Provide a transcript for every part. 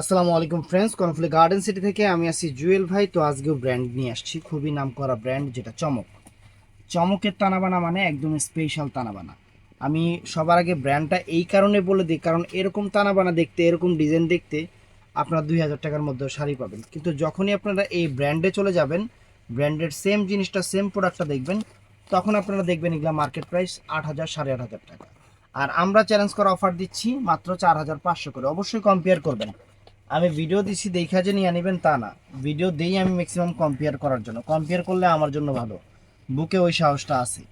আসসালামু আলাইকুম friends Karnaphuli garden city থেকে আমি আসছি জুয়েল ভাই। তো আজকেও ব্র্যান্ড নিয়ে আসছি, খুবই নাম করা ব্র্যান্ড যেটা চমক। চমকের তানাবানা মানে একদম স্পেশাল তানাবানা। আমি সবার আগে ব্র্যান্ডটা এই কারণে বলে দিই, কারণ এরকম তানাবানা দেখতে, এরকম ডিজাইন দেখতে আপনারা দুই হাজার টাকার মধ্যে শাড়ি পাবেন। কিন্তু যখনই আপনারা এই ব্র্যান্ডে চলে যাবেন ব্র্যান্ডের সেম জিনিসটা সেম প্রোডাক্টটা দেখবেন, তখন আপনারা দেখবেন এগুলা মার্কেট প্রাইস আট হাজার, সাড়ে আট হাজার টাকা। আর আমরা চ্যালেঞ্জ করা অফার দিচ্ছি মাত্র চার হাজার পাঁচশো করে। অবশ্যই কম্পেয়ার করবেন। আমি ভিডিও দিচ্ছি দেখা যে নিয়ে নেবেন তা না। ভিডিও দিই আমি ম্যাক্সিমাম কম্পেয়ার করার জন্য। কম্পেয়ার করলে আমার জন্য ভালো। বুকে ওই সাহসটা আছে।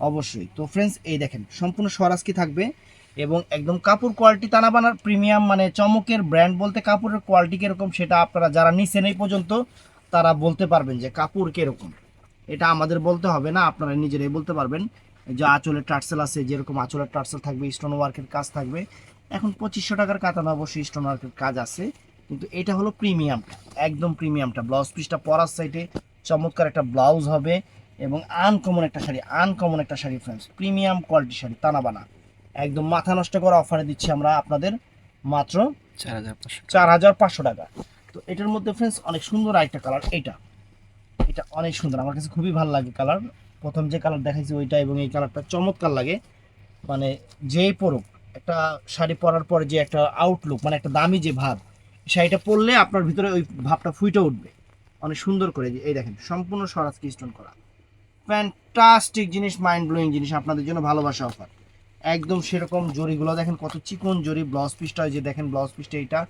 অবশ্যই। তো ফ্রেন্ডস এই দেখেন, সম্পূর্ণ স্বরাজ কি থাকবে? এবং একদম কাপড় কোয়ালিটি তানা বানার প্রিমিয়াম মানে চমকের ব্র্যান্ড বলতে কাপড়ের কোয়ালিটি কীরকম, সেটা আপনারা যারা নিছেন এই পর্যন্ত, তারা বলতে পারবেন যে কাপড় কীরকম। এটা আমাদের বলতে হবে না, আপনারা নিজেরাই বলতে পারবেন। যে আঁচলের টার্সেল আছে, যেরকম আঁচলের টার্সেল থাকবে স্টোন ওয়ার্কের কাজ থাকবে এখন পঁচিশশো টাকার কাতানো অবশ্যই স্টোন ওয়ার্কের কাজ আছে। কিন্তু এটা হলো প্রিমিয়ামটা একদম প্রিমিয়ামটা ব্লাউজ পিসটা পরার সাইডে চমৎকার একটা ব্লাউজ হবে এবং আনকমন একটা শাড়ি আনকমন একটা sari friends premium quality sari Tanabana. একদম মাথা নষ্ট করা অফারে দিচ্ছি আমরা আপনাদের মাত্র চার হাজার পাঁচশো চার হাজার পাঁচশো টাকা। তো এটার মধ্যে ফ্রেন্ডস অনেক সুন্দর একটা কালার এটা। এটা অনেক সুন্দর আমার কাছে খুবই ভালো লাগে কালার প্রথম যে কালার দেখাইছি ওইটা এবং এই কালারটা চমৎকার লাগে। মানে যেই পরুক একটা শাড়ি পরার পরে যে একটা আউটলুক মানে একটা দামি যে ভাব, শাড়িটা পরলে আপনার ভিতরে ওই ভাবটা ফুটে উঠবে। অনেক সুন্দর করে এই দেখেন, সম্পূর্ণ স্বরাজ স্টোন করা। ফ্যান্টাস্টিক জিনিস মাইন্ড ব্লোয়িং জিনিস, আপনাদের জন্য ভালোবাসা অফার একদম সেরকম জরিগুলো, দেখেন কত চিকন জরি ব্লাউজ পিসটা যে দেখেন ব্লাউজ পিসটা এইটা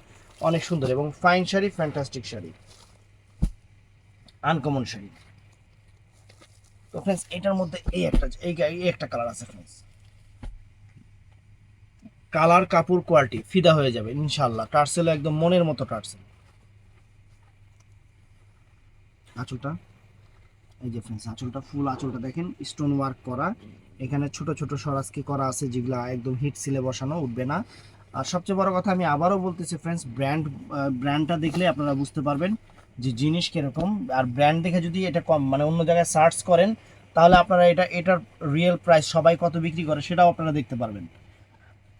অনেক সুন্দর এবং fine sari fantastic sari. Uncommon sari. তো ফ্রেন্ডস এটার মধ্যে এই একটা এই একটা কালার আছে ফ্রেন্ডস কালার, কাপড় কোয়ালিটি ফিদা হয়ে যাবে ইনশাল্লাহ টার্সেল একদম মনের মতো টার্সেল। আঁচলটা, এই যে ফ্রেন্ডস আঁচলটা ফুল আঁচলটা দেখেন স্টোন ওয়ার্ক করা। এখানে ছোট ছোট সরাজকি করা আছে যেগুলো একদম হিট সিলে বসানো, উঠবে না। আর সবচেয়ে বড় কথা আমি আবারও বলতেছি ফ্রেন্ডস ব্র্যান্ড ব্র্যান্ডটা দেখলে আপনারা বুঝতে পারবেন যে জিনিস কীরকম। আর ব্র্যান্ড দেখে যদি এটা কম মানে অন্য জায়গায় সার্চ করেন, তাহলে আপনারা এটা, এটার রিয়েল প্রাইস সবাই কত বিক্রি করে সেটাও আপনারা দেখতে পারবেন।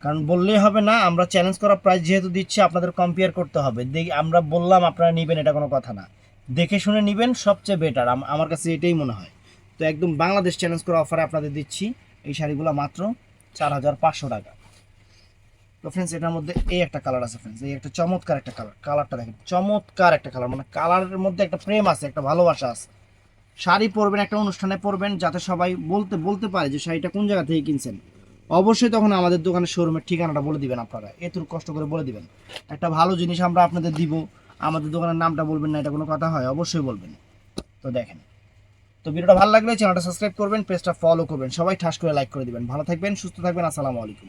কারণ বললেই হবে না, আমরা চ্যালেঞ্জ করা প্রাইস যেহেতু দিচ্ছি, আপনাদের কম্পেয়ার করতে হবে। দেখি, আমরা বললাম আপনারা নেবেন, এটা কোনো কথা না। দেখে শুনে নেবেন, সবচেয়ে বেটার আমার কাছে এটাই মনে হয়। তো একদম বাংলাদেশ চ্যালেঞ্জ করা অফারে আপনাদের দিচ্ছি। এই শাড়িগুলো মাত্র চার হাজার পাঁচশো টাকা। তো ফ্রেন্ডস এটার মধ্যে এই একটা কালার আছে ফ্রেন্ডস এই একটা চমৎকার একটা কালার কালারটা দেখেন, চমৎকার একটা কালার মানে কালারের মধ্যে একটা প্রেম আছে, একটা ভালোবাসা আছে। শাড়ি পরবেন, একটা অনুষ্ঠানে পরবেন, যাতে সবাই বলতে বলতে পারে যে শাড়িটা কোন জায়গা থেকে কিনছেন। অবশ্যই তখন আমাদের দোকানের শোরুমের ঠিকানাটা বলে দিবেন আপনারা। এতটুকু কষ্ট করে বলে দিবেন। একটা ভালো জিনিস আমরা আপনাদের দিব, আমাদের দোকানের নামটা বলবেন না, এটা কোনো কথা হয়, অবশ্যই বলবেন। তো দেখেন। তো ভিডিওটা ভালো লাগলে চ্যানেলটা সাবস্ক্রাইব করবেন পেজটা ফলো করবেন, সবাই ঠাস করে লাইক করে দিবেন। ভালো থাকবেন, সুস্থ থাকবেন, আসসালামু আলাইকুম।